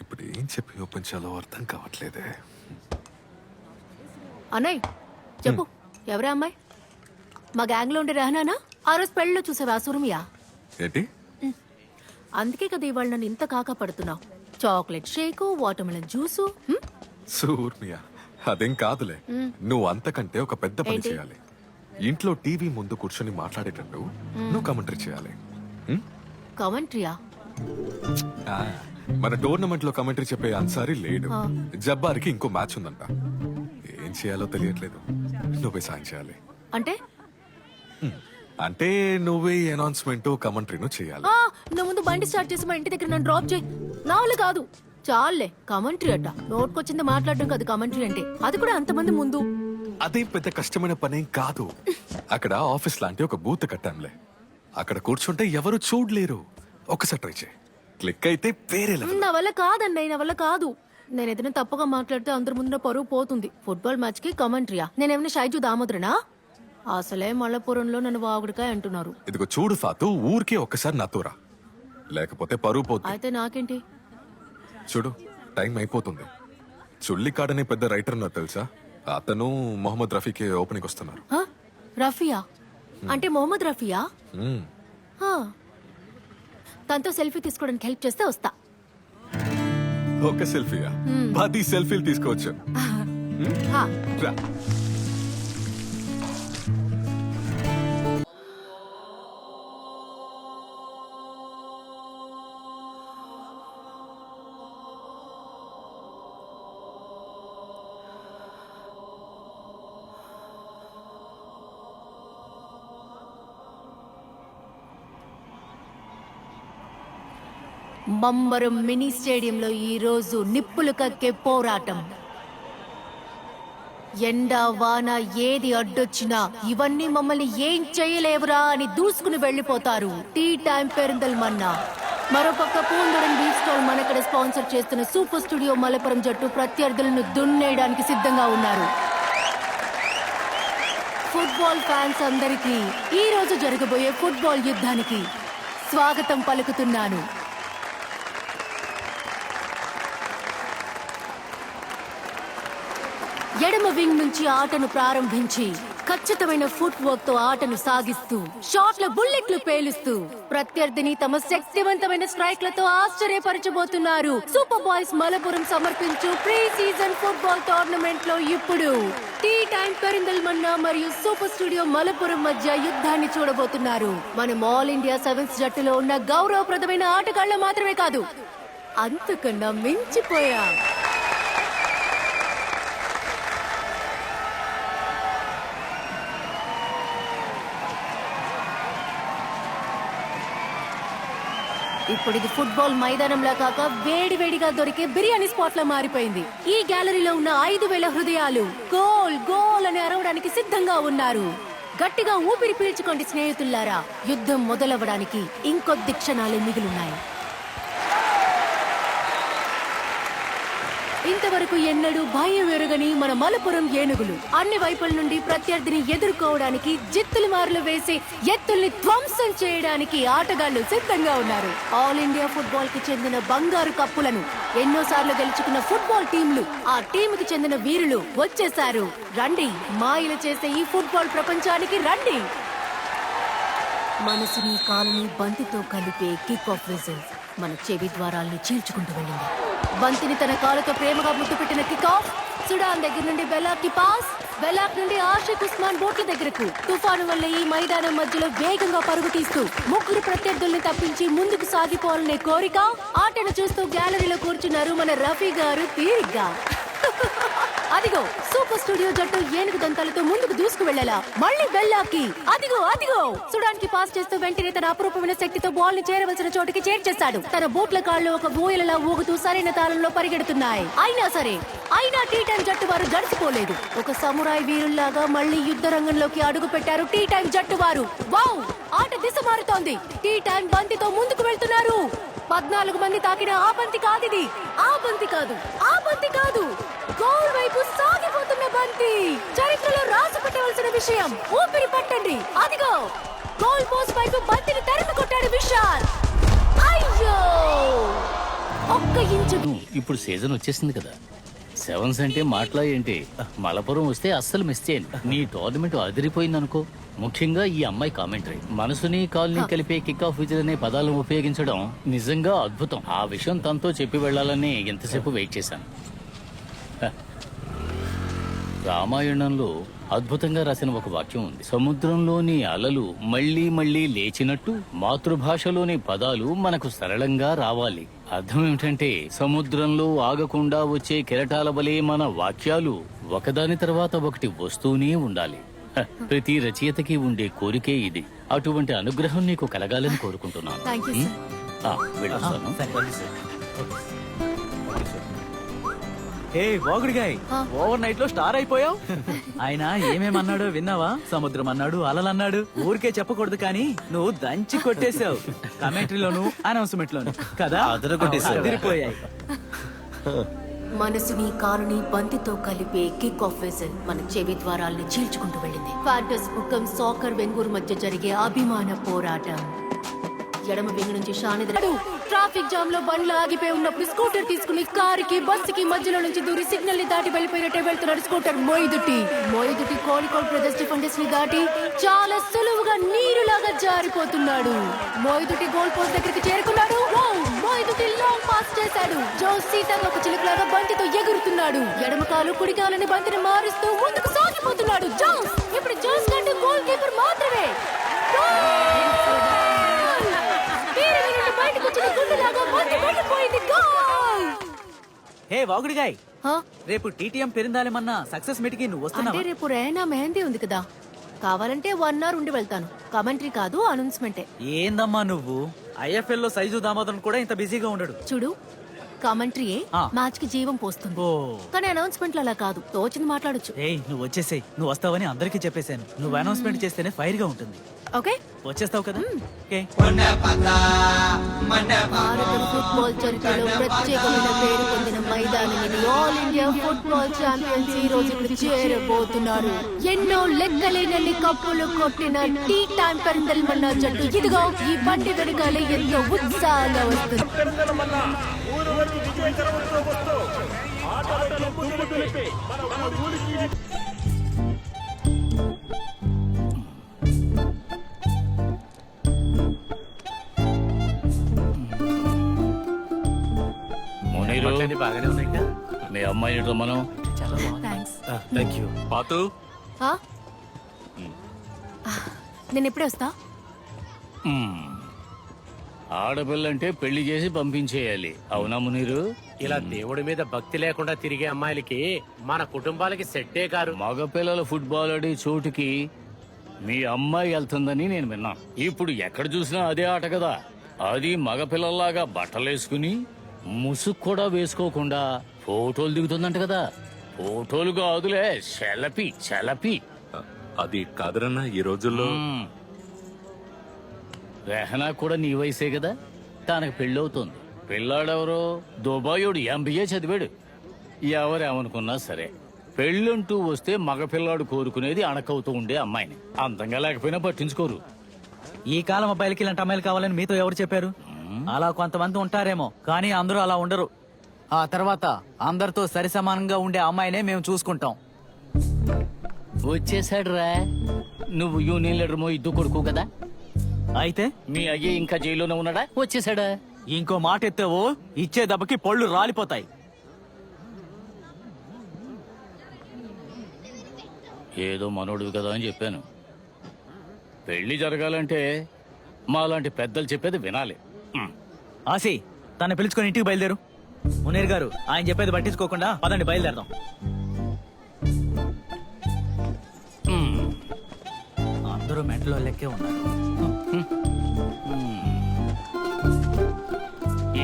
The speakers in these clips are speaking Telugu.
ఇప్పుడు ఏం చెప్పి ఒప్పించాలో అర్థం కావట్లేదే. అన్నయ్ చెప్పు. ఎవరా అమ్మాయి? మా గ్యాంగ్లో ఉండే రహనానా? ఆ రోజు పెళ్ళిలో చూసావా? సురమియా? ఏంటి? అందుకే కదా ఇవాళ నన్ను ఇంత కాకా పడుతున్నావు. Chocolate shake water melon juice హ్మ్? సూర్మియా అదేం కాదులే. నువ్వు అంతకంటే ఒక పెద్ద పని ఏంటి? చేయాలి. ఇంట్లో టీవీ ముందు కూర్చొని మాట్లాడేటట్టు నువ్వు కమెంటరీ చేయాలి? కమెంట్రీయా? మన టోర్నమెంట్లో కమెంటరీ చెప్పే అన్సారీ లేడు. జబ్బార్కి ఇంకో మ్యాచ్ ఉందంట. ఏం చేయాలో తెలియట్లేదు. నువ్వే సాయం చేయాలి. అంటే? అంటే నువ్వే అనౌన్స్మెంట్ కమెంటరీను చేయాలి. ఆ, నా ముందు బండి స్టార్ట్ చేసి మా ఇంటి దగ్గర నన్ను డ్రాప్ చేయి. నా వల్ల కాదు. చాలే కమెంట్రీ అట్ట నోట్కొచ్చింది మాట్లాడడం కాదు కమెంట్రీ అంటే. అది కూడా అంతమంది ముందు. అదేం పెద్ద కష్టమైన పనేం కాదు. అక్కడ ఆఫీస్ లాంటి ఒక బూత్ కట్టాంలే. అక్కడ కూర్చుంటే ఎవరు చూడలేరు. ఒకసారి ట్రై చేయి. క్లిక్ అయితే level. నా వల్ల కాదన్నయ్య నా వల్ల కాదు. నేను ఏదైనా తప్పుగా మాట్లాడితే అందరి ముందు పరువు పోతుంది. ఫుట్బాల్ మ్యాచ్కి కమెంట్రీయా నేనేమైనా షైజు దామోదరనా? అసలే మల్లపురంలో నన్ను వాగుడికాయ అంటున్నారు. ఇదిగో చూడు ఫాతు ఊరికే ఒక్కసారి నాతో రా. లేకపోతే పరువు పోతుంది అయితే నాకేంటి? చూడు టైం అయిపోతుంది. చుల్లికాడని పెద్ద రైటర్ ఉన్నారు తెలుసా? అతను మొహమ్మద్ రఫీకి ఓపెనింగ్ వస్తున్నారు? రఫియా? అంటే మొహమ్మద్ రఫియా. తనతో సెల్ఫీ తీసుకోవడానికి హెల్ప్ చేస్తే వస్తా. ఒక సెల్ఫీయా? పది సెల్ఫీలు తీసుకోవచ్చు. రా. మంబరం మినీ స్టేడియంలో ఈరోజు నిప్పులు కక్కే పోరాటం. ఎండ వాన ఏది అడ్డొచ్చినా ఇవన్నీ మమ్మల్ని ఏం చేయలేవురా అని దూసుకుని వెళ్ళిపోతారు. Tea time Perinthalmanna. మరోపక్క పూందరం బీచ్ స్టాల్ మనకడ స్పాన్సర్ చేస్తున్న సూపర్ స్టూడియో మలపురం జట్టు ప్రత్యర్థులను దున్నేయడానికి సిద్ధంగా ఉన్నారు. ఫుట్బాల్ ఫ్యాన్స్ అందరికీ ఈ రోజు జరగబోయే ఫుట్బాల్ యుద్ధానికి స్వాగతం పలుకుతున్నాను. ఎడమ వింగ్ నుంచి ఆటను ప్రారంభించి ఖచ్చితమైన ఫుట్ వర్క్తో ఆటను సాగిస్తూ షాట్ల బుల్లెట్లు పేలుస్తూ ప్రత్యర్థిని తమ శక్తివంతమైన స్ట్రైక్లతో ఆశ్చర్యపరచబోతున్నారు. సూపర్ బాయ్స్ మలపురం సమర్పించు ప్రీ సీజన్ ఫుట్బాల్ టోర్నమెంట్లో ఇప్పుడు టీ టైం పెరిందల్ మన్నా మరియు సూపర్ స్టూడియో మలపురం మధ్య యుద్ధాన్ని చూడబోతున్నారు. మనం ఆల్ ఇండియా సెవెన్స్ జట్టులో ఉన్న గౌరవప్రదమైన ఆటగాళ్ళు మాత్రమే కాదు అంతకన్నా మించిపోయా. ఇప్పుడు ఇది ఫుట్బాల్ మైదానంలా కాక వేడి వేడిగా దొరికే బిర్యానీ స్పాట్ లా మారిపోయింది. ఈ గ్యాలరీలో ఉన్న ఐదు వేల హృదయాలు గోల్ గోల్ అని అరవడానికి సిద్ధంగా ఉన్నారు. గట్టిగా ఊపిరి పీల్చుకోండి స్నేహితుల్లారా. యుద్ధం మొదలవ్వడానికి ఇంకొద్ది క్షణాలే మిగిలున్నాయి. ఇంతవరకు ఎన్నడూ భయం ఎరుగని మన మలపురం ఏనుగులు. అన్ని వైపుల నుండి ప్రత్యర్థిని ఎదుర్కోవడానికి జిత్తులు మారులు వేసి ఎత్తుల్ని ధ్వంసం చేయడానికి ఆటగాళ్ళు సిద్ధంగా ఉన్నారు. ఆల్ ఇండియా ఫుట్బాల్కి చెందిన బంగారు కప్పులను ఎన్నోసార్లు గెలుచుకున్న ఫుట్బాల్ టీంలు ఆ టీంకి చెందిన వీరులు వచ్చేశారు. రండి మాయలు చేసే ఈ ఫుట్బాల్ ప్రపంచానికి రండి. మనసుని కాలుని బంతితో కలిపే కిక్ ఆఫ్ విజిల్ మన చెవి ద్వారాల్ని చీల్చుకుంటూ వెళ్ళింది. బంతిని తన కాలుతో ప్రేమగా ముద్దు పెట్టిన కికాఫ్ సుడాన్ దగ్గర నుండి బెలాక్కి పాస్ బెలాక్ నుండి ఆషిక్ ఉస్మాన్ బోట్ల దగ్గరకు. తుఫాను వల్ల ఈ మైదానం మధ్యలో వేగంగా పరుగు తీస్తూ ముగ్గురు ప్రత్యర్థుల్ని తప్పించి ముందుకు సాగిపోవాలనే కోరిక ఆటను చూస్తూ గ్యాలరీలో కూర్చున్నారు మన రఫీ గారు తీరిగ్గా. అదిగో సూపర్ స్టూడియో జట్టు ఏనుగు దంతాలతో ముందుకు దూసుకు వెళ్ళాలా మళ్ళీ బెల్లాకి. అదిగో అదిగో. సుడానికి పాస్ చేస్తూ వెంటనే తన అపరూపమైన శక్తితో బాల్ని చేరవలసిన చోటుకి చేర్చేశాడు. తన బూట్ల కాళ్ళు ఒక బూయలలా ఊగుతూ సరైన తాళంలో పరిగెడుతున్నాయి. అయినా సరే అయినా టీ టైం జట్టు వారు జడిసిపోలేదు ఒక సమురాయ్ వీరుల్లాగా మళ్ళీ యుద్ధ రంగంలోకి అడుగు పెట్టారు టీ టైం జట్టు వారు. వావ్! ఆట దిశ మారుతోంది. టీ టైం బంతితో ముందుకు వెళ్తున్నారు. పద్నాలుగు మంది తాకిన ఆ బంతి కాదిది. ఆ బంతి కాదు ఆ బంతి కాదు గోల్ వైపు సాగిపోతున్న బంతి చరిత్రలో రాసి పెట్టవలసిన విషయం ఊపిరి పట్టండి. అదిగో గోల్ పోస్ట్ వైపు బంతిని తరిమి కొట్టాడు విశాల్. అయ్యో! ఒక్క ఇంచు. ఇప్పుడు సీజన్ వచ్చేసింది కదా. సెవెన్స్ అంటే మాటలా ఏంటి? మలపురం వస్తే అస్సలు మిస్ చేయండి నీ టోర్నమెంట్ అదిరిపోయింది అనుకో ముఖ్యంగా ఈ అమ్మాయి కామెంటరీ. మనసుని కాల్ని కలిపే కిక్ ఆఫ్ విజిల్ అనే పదాలను ఉపయోగించడం నిజంగా అద్భుతం. ఆ విషయం తనతో చెప్పి వెళ్ళాలని ఎంతసేపు వెయిట్ చేశాను. రామాయణంలో అద్భుతంగా రాసిన ఒక వాక్యం ఉంది. సముద్రంలోని అలలు మళ్ళీ మళ్ళీ లేచినట్టు మాతృభాషలోని పదాలు మనకు సరళంగా రావాలి. అర్థం ఏమిటంటే సముద్రంలో ఆగకుండా వచ్చే కెరటాల వలె మన వాక్యాలు ఒకదాని తర్వాత ఒకటి వస్తూనే ఉండాలి. ప్రతి రచయితకి ఉండే కోరికే ఇది. అటువంటి అనుగ్రహం నీకు కలగాలని కోరుకుంటున్నాను. ఏ వాగుడిగాయ్. ఓవర్ నైట్లో స్టార్ అయిపోయావు? ఆయన ఏమేమన్నాడో విన్నావా? సముద్రం అన్నాడు అలలు అన్నాడు ఊరికే చెప్పకూడదు కానీ నువ్వు దంచి కొట్టేశావు. కమెంటరీలోను అనౌన్స్మెంట్ లోను కదా అదిరిపోయాయి. మనసుని కారుని బంతితో కలిపే కిక్ ఆఫ్ వెజల్ మన చెవి ద్వారాల్ని చీల్చుకుంటూ వెళ్ళింది. ఫ్యాంటస్ ముఖం సాకర్ వెంగూరు మధ్య జరిగే అభిమాన పోరాటం. ఎడమ వింగ్ నుంచి షానిద్ ట్రాఫిక్ జామ్లో బండ్లు ఆగిపోయి ఉన్నప్పుడు స్కూటర్ తీసుకుని కారుకి బస్సుకి మధ్యలో నుంచి దూరి సిగ్నల్ని దాటి వెళ్ళిపోయినట్టే వెళ్తున్నాడు స్కూటర్ మోయిదుటి మోయిదుటి కోలికోల్ బ్రదర్స్ డిఫెండర్స్ని దాటి చాలా సులువుగా నీరులాగా జారిపోతున్నాడు. మోయిదుటి గోల్ పోస్ట్ దగ్గరికి చేరుకున్నాడు. మోయిదుటి లాంగ్ పాస్ చేశాడు. జో సీతంగా ఒక చిలుకలాగా బంతితో ఎగురుతున్నాడు. ఎడమ కాలు కుడి కాలని బంతిని మారుస్తూ ముందుకు సాగిపోతున్నాడు జోస్. ఇప్పుడు జోస్ కంటే గోల్ కీపర్ మాత్రమే. గుండెలాగా గోల్ హే వాగుడిగాయ్ హా? రేపు టీటీఎం పెరిందాలేమన్నా సక్సెస్ మీట్కి నువ్వు అంటే వస్తున్నావా రేపు రేనా మెహందీ ఉంది కదా. కావాలంటే వన్ అవర్ ఉండి వెళ్తాను. కమెంటరీ కాదు అనౌన్స్మెంటే ఏందమ్మా నువ్వు? ఐఎఫ్ఎల్లో సైజు దామోదర్ కూడా ఇంత బిజీగా ఉండడు. చూడు కమెంటరీయే ఆ. మ్యాచ్కి జీవం పోస్తుంది. ఓ. కానీ అనౌన్స్మెంట్ అలా కాదు. తోచింది మాట్లాడొచ్చు. ఏయ్ నువ్వు వచ్చేసేయ్. నువ్వు వస్తావని అందరికీ చెప్పేశాను. నువ్వు అనౌన్స్మెంట్ చేస్తేనే ఫైర్గా ఉంటుంది. ఓకే. వచ్చేస్తావు కదా? ఓకే. భారత ఫుట్బాల్ చరిత్రలో ప్రత్యేకమైన పేరు పొందిన మైదానం ఇది. ఆల్ ఇండియా ఫుట్బాల్ ఛాంపియన్స్ ఈ రోజు ఇక్కడ చేరబోతున్నారు. ఎన్నో లెక్కలేనన్ని కప్పులు కొట్టిన టీ టైం పెరిందల్మన్న జట్టు. ఇదిగో ఈ బండి వెనకాల ఎంతో ఉత్సాహంగా వస్తుంది మునీరు. బాగానే ఉన్నాయి మీ అమ్మాయి మనం? థ్యాంక్స్ థ్యాంక్ యూ పాతు? నేను ఎప్పుడే వస్తా. ఆడపిల్లంటే పెళ్ళి చేసి పంపించేయాలి. అవునా మునీరు? ఇలా దేవుడి మీద భక్తి లేకుండా తిరిగే అమ్మాయిలకి మన కుటుంబాలకి సెట్టే కారు. మగపిల్లల ఫుట్బాల్ ఆడే చోటుకి మీ అమ్మాయి వెళ్తుందని నేను విన్నాను ఇప్పుడు ఎక్కడ చూసినా అదే ఆట కదా. అది మగపిల్లల్లాగా బట్టలేసుకుని ముసుగు కూడా వేసుకోకుండా ఫోటోలు దిగుతుందంట కదా. ఫోటోలు కాదులే సెలపి సెలపి అది కాదరన్నా ఈ రోజుల్లో మ్మ్. రెహనా కూడా నీ వయసే కదా? తనకు పెళ్ళవుతోంది. పిల్లాడెవరో? దుబాయోడు ఎంబీఏ చదివాడు. ఎవరేమనుకున్నా సరే పెళ్ళంటూ వస్తే మగపిల్లాడు కోరుకునేది అణకవుతూ ఉండే అమ్మాయిని. అందంగా లేకపోయినా పట్టించుకోరు. ఈ కాలం అబ్బాయిలకి ఇలాంటి అమ్మాయిలు కావాలని మీతో ఎవరు చెప్పారు? అలా కొంతమంది ఉంటారేమో కానీ అందరూ అలా ఉండరు. ఆ తర్వాత అందరితో సరి సమానంగా ఉండే అమ్మాయినే మేము చూసుకుంటాం. వచ్చేసాడు రా నువ్వు యూనియన్ లీడర్ మో ఇద్దు కొడుకు కదా? అయితే? మీ అయ్య ఇంకా జైల్లోనే ఉన్నాడా? వచ్చేసాడా? ఇంకో మాట ఎత్తావో? ఇచ్చే దెబ్బకి పళ్ళు రాలిపోతాయి. ఏదో మనోడివి కదా అని చెప్పాను. పెళ్ళి జరగాలంటే మాలాంటి పెద్దలు చెప్పేది వినాలి. ఆసి తను పిలుచుకొని ఇంటికి బయలుదేరు. మునీర్ గారు ఆయన చెప్పేది పట్టించుకోకుండా పదండి బయలుదేరదాం. అందరూ మెంటలో లెక్కే ఉన్నారు.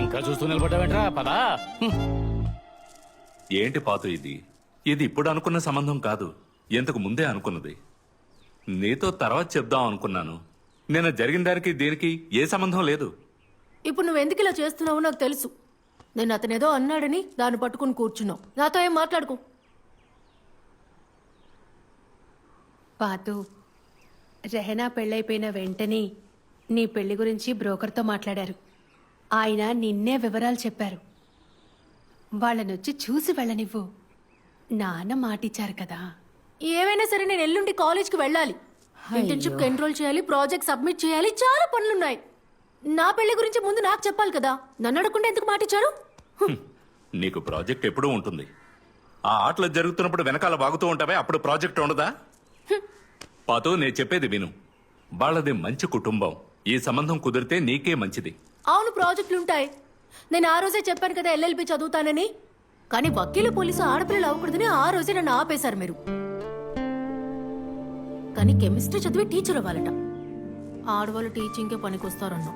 ఇంకా చూస్తూ నిలబడ్డావేంట్రా? పదా. ఏంటి పాతు ఇది? ఇది ఇప్పుడు అనుకున్న సంబంధం కాదు. ఎంతకు ముందే అనుకున్నది. నీతో తర్వాత చెప్దాం అనుకున్నాను. నేను జరిగిన దానికి దీనికి ఏ సంబంధం లేదు. ఇప్పుడు నువ్వు ఎందుకు ఇలా చేస్తున్నావో నాకు తెలుసు. నేను అతనేదో అన్నాడని దాన్ని పట్టుకుని కూర్చున్నావు. నాతో ఏం మాట్లాడుకో. పాతు రెహనా పెళ్ళైపోయిన వెంటనే నీ పెళ్ళి గురించి బ్రోకర్తో మాట్లాడారు. ఆయన నిన్నే వివరాలు చెప్పారు. వాళ్ళనొచ్చి చూసి వెళ్ళనివ్వు. నాన్న మాటిచ్చారు కదా. ఏమైనా సరే నేను ఎల్లుండి కాలేజ్కి వెళ్ళాలి. ఇంటర్న్షిప్ ఎన్రోల్ చేయాలి ప్రాజెక్ట్ సబ్మిట్ చేయాలి చాలా పనులున్నాయి. నా పెళ్ళి గురించి ముందు నాకు చెప్పాలి కదా. నన్ను అడగకుండా ఎందుకు మాటిచ్చారు? నీకు ప్రాజెక్ట్ ఎప్పుడూ ఉంటుంది. ఆ ఆటలు జరుగుతున్నప్పుడు వెనకాల బాగుతూ ఉంటావే అప్పుడు ప్రాజెక్ట్ ఉండదా? పాతు నేను చెప్పేది విను. వాళ్ళది మంచి కుటుంబం. ఈ సంబంధం కుదిరితే నీకే మంచిది. అవును ప్రాజెక్టులు ఉంటాయి నేను ఆ రోజే చెప్పాను కదా ఎల్ఎల్బి చదువుతానని. కానీ వకీలు పోలీసు ఆడపిల్లలు అవ్వకూడదని ఆ రోజే నన్ను ఆపేశారు మీరు. కానీ కెమిస్ట్రీ చదివి టీచర్ అవ్వాలట. ఆడవాళ్ళు టీచింగ్కే పనికొస్తారన్నా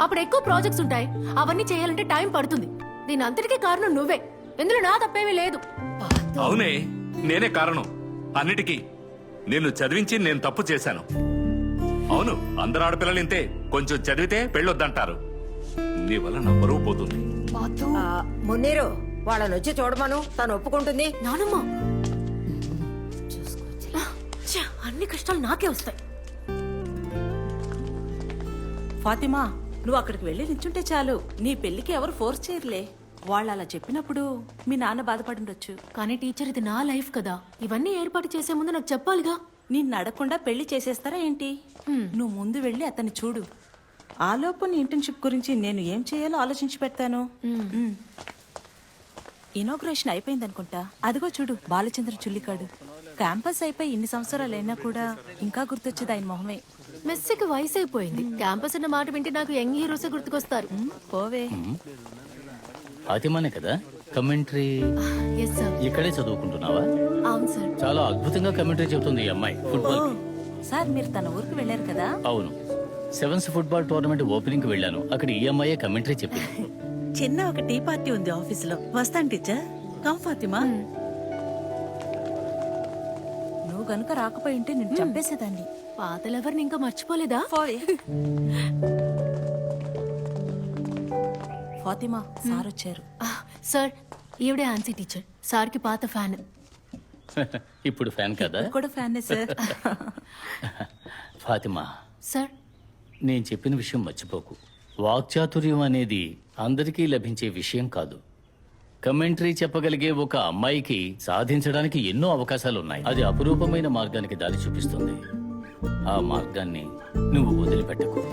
అప్పుడు ఎక్కువ ప్రాజెక్ట్స్ ఉంటాయి. అవన్నీ చేయాలంటే టైం పడుతుంది. దీని అంతటికీ కారణం నువ్వే. ఇందులో నా తప్పేమీ లేదు. అవునే నేనే కారణం. అన్నిటికీ. నిన్ను చదివించి నేను తప్పు చేశాను. అవును అందరు ఆడపిల్లలు ఇంతే. కొంచెం చదివితే పెళ్ళొద్దంటారు. నీ వల్ల నా బరువు పోతుంది. ఆ, మున్నీరు వాళ్ళని వచ్చి చూడమను. తను ఒప్పుకుంటుంది. నానమ్మ. ఛ, అన్ని కష్టాలు నాకే వస్తాయి. ఫాతిమా నువ్వు అక్కడికి వెళ్ళి నిల్చుంటే చాలు. నీ పెళ్ళికి ఎవరు ఫోర్స్ చేయరులే. వాళ్ళు అలా చెప్పినప్పుడు మీ నాన్న బాధపడుండొచ్చు. కానీ టీచర్ ఇది నా లైఫ్ కదా. ఇవన్నీ ఏర్పాటు చేసే ముందు నాకు చెప్పాలిగా. నిన్ను అడగకుండా పెళ్ళి చేసేస్తారా ఏంటి? నువ్వు ముందు వెళ్ళి అతన్ని చూడు. ఆలోపు నీ ఇంటర్న్షిప్ గురించి నేను ఏం చేయాలో ఆలోచించి పెడతాను. ఇనాగ్రేషన్ అయిపోయింది అనుకుంటా. అదిగో చూడు బాలచంద్ర చుల్లికాడు క్యాంపస్ అయిపోయి ఇన్ని సంవత్సరాలు అయినా కూడా ఇంకా గుర్తొచ్చేది ఆయన మొహమే. మెస్సీకి వయసు అయిపోయింది క్యాంపస్ అన్న మాట వింటే నాకు యంగ్ హీరోసే గుర్తుకొస్తారు. పోవే. ఫాతిమానే కదా? కమెంటరీ ఎస్ సార్ ఇక్కడే చదువుకుంటున్నావా? అవును సార్ చాలా అద్భుతంగా కమెంటరీ చెబుతుంది ఈ అమ్మాయి ఫుట్బాల్ సార్ మీరు తన ఊరికి వెళ్ళారు కదా? అవును. సెవెన్స్ ఫుట్బాల్ టోర్నమెంట్ ఓపెనింగ్కి వెళ్ళాను. అక్కడ ఈ అమ్మాయే కమెంటరీ చెప్పింది. చిన్న ఒక టీ పార్టీ ఉంది ఆఫీసులో. వస్తాను టీచర్ కమ్ ఫాతిమా నువ్వు గనుక రాకపోయి ఉంటే నేను చంపేసేదాన్ని. పాత లవర్ని ఇంకా మర్చిపోలేదా? ఫాతిమా సార్ వచ్చారు. సార్ ఈవిడే ఆన్సీ టీచర్. సార్కి పాత ఫ్యాన్. ఇప్పుడు ఫ్యాన్ కదా? కూడా ఫ్యానే సార్. ఫాతిమా. సార్. నేను చెప్పిన విషయం మర్చిపోకు. వాక్చాతుర్యం అనేది అందరికీ లభించే విషయం కాదు. కమెంటరీ చెప్పగలిగే ఒక అమ్మాయికి సాధించడానికి ఎన్నో అవకాశాలు ఉన్నాయి అది అపురూపమైన మార్గానికి దారి చూపిస్తుంది. ఆ మార్గాన్ని నువ్వు వదిలిపెట్టకు.